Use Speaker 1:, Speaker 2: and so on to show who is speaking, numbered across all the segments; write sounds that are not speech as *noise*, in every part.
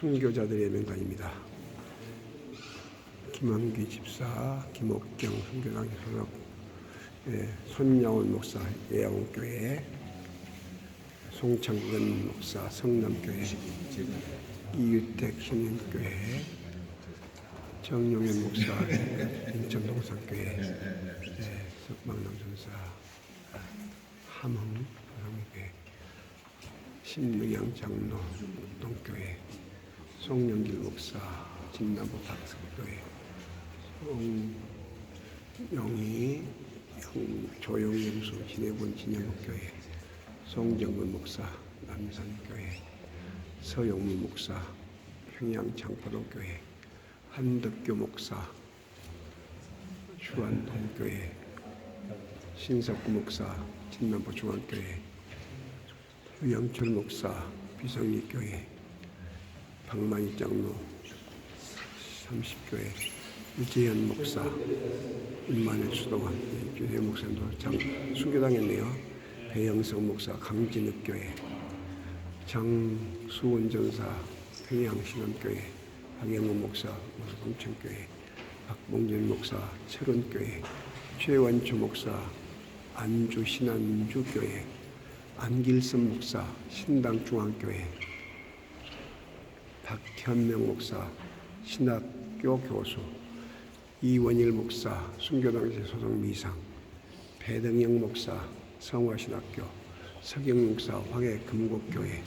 Speaker 1: 순교자들의 명단입니다. 김한기 집사, 김옥경 순교당 소속, 예, 손양원 목사 예양교회, 송창근 목사 성남교회, 이유택 신인교회, 정용현 목사 인천동산교회, 예, 석방남 전사 함흥 함교회, 신명양 장로 동교회, 송영길 목사 진나무 박성교회, 송영희 형- 조영영수 진해군 진영교회, 송정근 목사 남산교회, 서영무 목사 평양 장포동교회, 한덕교 목사 주안동교회, 신석구 목사 진남보 중앙교회, 유영철 목사 비성리교회, 박만희 장로 30교회, 유재현 목사, 임만일 수도원, 유재 목사도 장 순교당했네요. 배영석 목사 강진읍 교회, 장수원 전사 평양 신원교회, 박영훈 목사 공천교회, 박봉준 목사 철원교회, 최완초 목사 안주 신안주교회, 안길선 목사 신당중앙교회, 박현명 목사 신학교 교수, 이원일 목사 순교당시 소속 미상, 배등영 목사 성화신학교, 서경 목사 황해 금곡교회,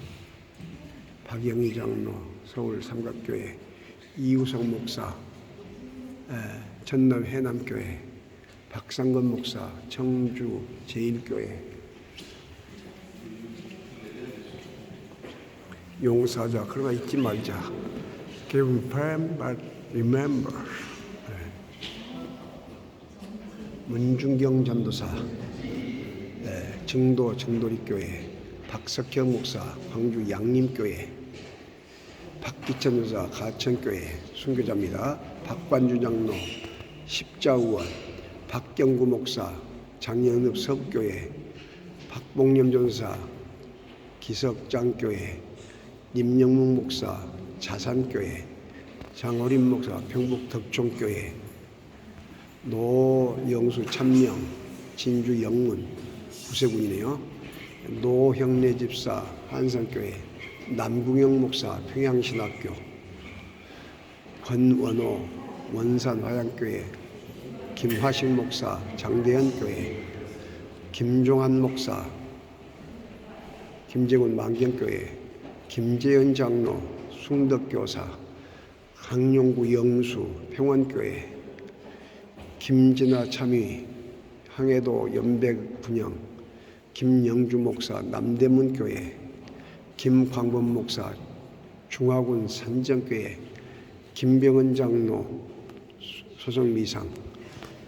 Speaker 1: 박영희 장로 서울 삼각교회, 이우성 목사 에, 전남 해남교회, 박상건 목사 청주 제일교회, 용사자. 그러나 잊지 말자. Give time but remember. 네. 문중경 전도사, 네, 증도 정도리교회, 박석형 목사. 광주 양림교회, 박기천 여사. 가천교회. 순교자입니다. 박관주 장로. 십자우원, 박경구 목사. 장영읍 서구교회, 박봉념 전사. 기석장교회, 임영묵 목사 자산교회, 장호림 목사 평북 덕총교회, 노영수 참명 진주 영문 구세군이네요. 노형래 집사 한산교회, 남궁영 목사 평양신학교, 권원호 원산 화양교회, 김화식 목사 장대현교회, 김종환 목사 김재곤 만경교회, 김재현 장로 숭덕교사, 강용구 영수 평원교회, 김진아 참의 항해도 연백 분영, 김영주 목사 남대문 교회, 김광범 목사 중화군 산정교회, 김병은 장로 소속 미상,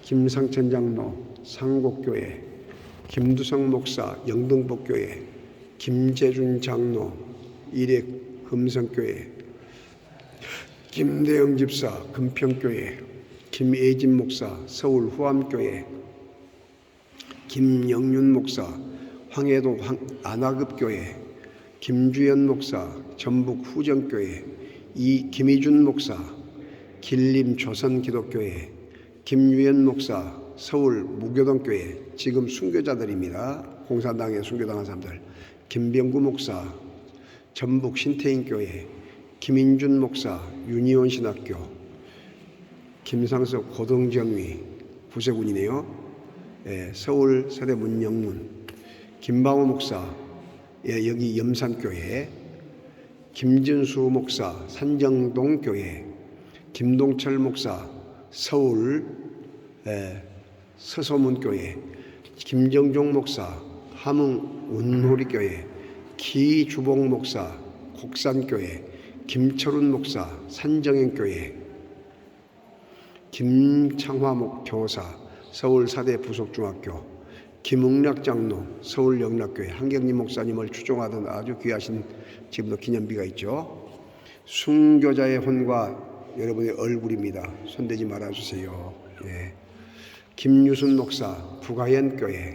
Speaker 1: 김상천 장로 상곡교회, 김두성 목사 영등복교회, 김재준 장로 일액 금성교회, 김대영 집사 금평교회, 김예진 목사 서울 후암교회, 김영윤 목사 황해도 황, 안화급교회, 김주연 목사 전북 후정교회, 이 김희준 목사 길림 조선기독교회, 김유연 목사 서울 무교동교회 지금 순교자들입니다. 공산당에 순교당한 사람들 김병구 목사 전북 신태인교회 김인준 목사 유니온 신학교 김상석 고등정위 구세군이네요. 예, 서울 서대 문영문. 김방호 목사 예, 여기 염산교회. 김진수 목사 산정동 교회. 김동철 목사 서울 예, 서소문 교회. 김정종 목사 함흥 운호리 교회 기주봉 목사 곡산교회 김철훈 목사 산정행교회 김창화 목 교사 서울 사대 부속중학교 김웅락 장로 서울 영락교회 한경림 목사님을 추종하던 아주 귀하신 지금도 기념비가 있죠. 순교자의 혼과 여러분의 얼굴입니다. 손대지 말아주세요. 예. 김유순 목사 부가연 교회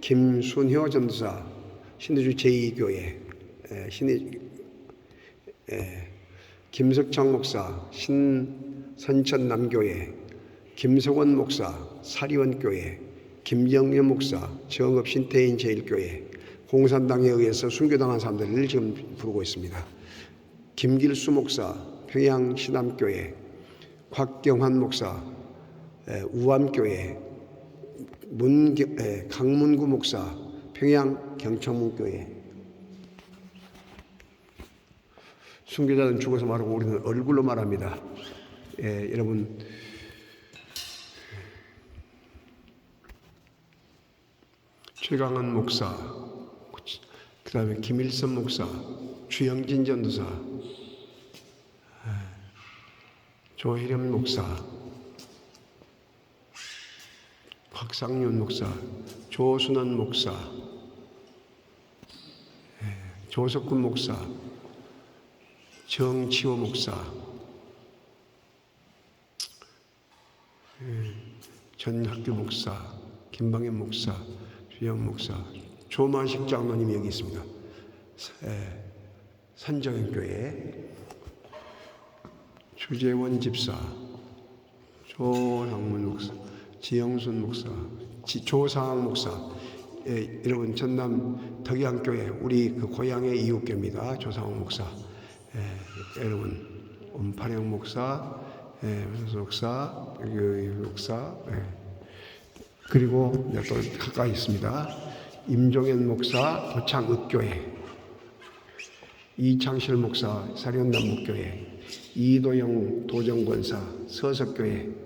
Speaker 1: 김순효 전도사 신도주 제2교회 예, 신의 예, 김석창 목사 신선천 남교회 김성원 목사 사리원교회 김정현 목사 정읍 신태인 제일교회 공산당에 의해서 순교당한 사람들을 지금 부르고 있습니다. 김길수 목사 평양 신암교회 곽경환 목사 에, 우암교회 문 강문구 목사 평양 경창문교회 순교자는 죽어서 말하고 우리는 얼굴로 말합니다. 예, 여러분 최강한 목사, 그 다음에 김일선 목사, 주영진 전도사, 예, 조혜련 목사, 박상윤 목사, 조순원 목사, 예, 조석군 목사, 정치호 목사, 예, 전학교 목사, 김방현 목사, 주영 목사, 조만식 장로님이 여기 있습니다. 예, 산정교회, 주재원 집사, 조상문 목사, 지영순 목사, 지- 조상학 목사, 예, 여러분 전남 덕양교회 우리 그 고향의 이웃교입니다. 조상학 목사, 예, 여러분 엄파령 목사, 예, 목사, 여기 목사, 예. 그리고 또 가까이 있습니다. 임종현 목사 도창읍교회, 이창실 목사 사련남목교회, 이도영 도정권사 서석교회,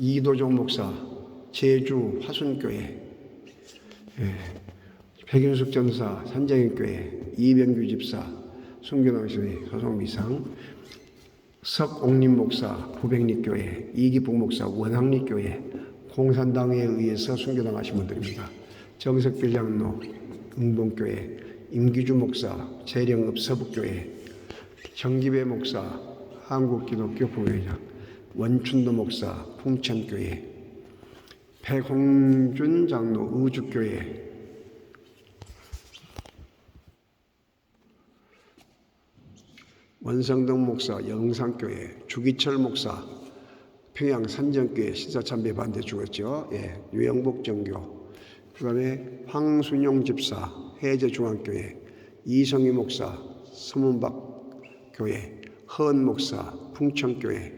Speaker 1: 이도종 목사 제주 화순교회, 예, 백윤숙 전사 산정인교회, 이병규 집사 순교당시의 소송미상, 석옥림 목사 부백리교회, 이기복 목사 원학리교회, 공산당에 의해서 순교당하신 분들입니다. 정석길 장로 응봉교회, 임기주 목사 재령읍 서북교회, 정기배 목사 한국기독교 부회장, 원춘도 목사 풍천교회, 백홍준 장로 의주교회, 원성동 목사 영상교회, 주기철 목사 평양 산정교회 신사참배 반대 죽었죠. 예, 유영복 정교. 그다음에 황순용 집사 해제 중앙교회, 이성희 목사 서문박 교회, 허은 목사 풍천교회,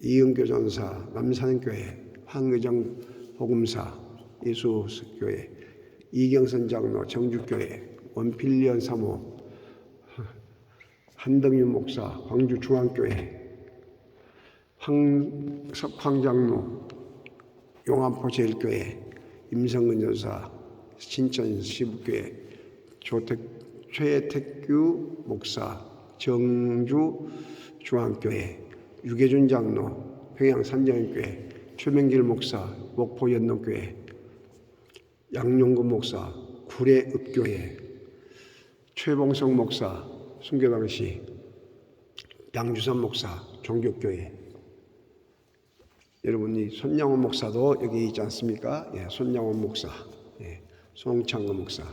Speaker 1: 이은교 전사 남산교회, 황의정 복음사 예수교회, 이경선 장로 정주교회, 원필련 사모 *laughs* 한덕윤 목사 광주 중앙교회 황석황 장로 용암포 제일교회 임성근 전사 신천 시북교회 조택 최택규 목사 정주 중앙교회 유계준 장로 평양 산정교회 최명길 목사 목포 연동교회 양용근 목사 구례읍교회 최봉성 목사 순교당시 양주선 목사 종교교회 여러분 이 손양원 목사도 여기 있지 않습니까? 예, 손양원 목사, 예, 송창근 목사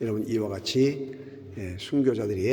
Speaker 1: 여러분 이와 같이 예, 순교자들이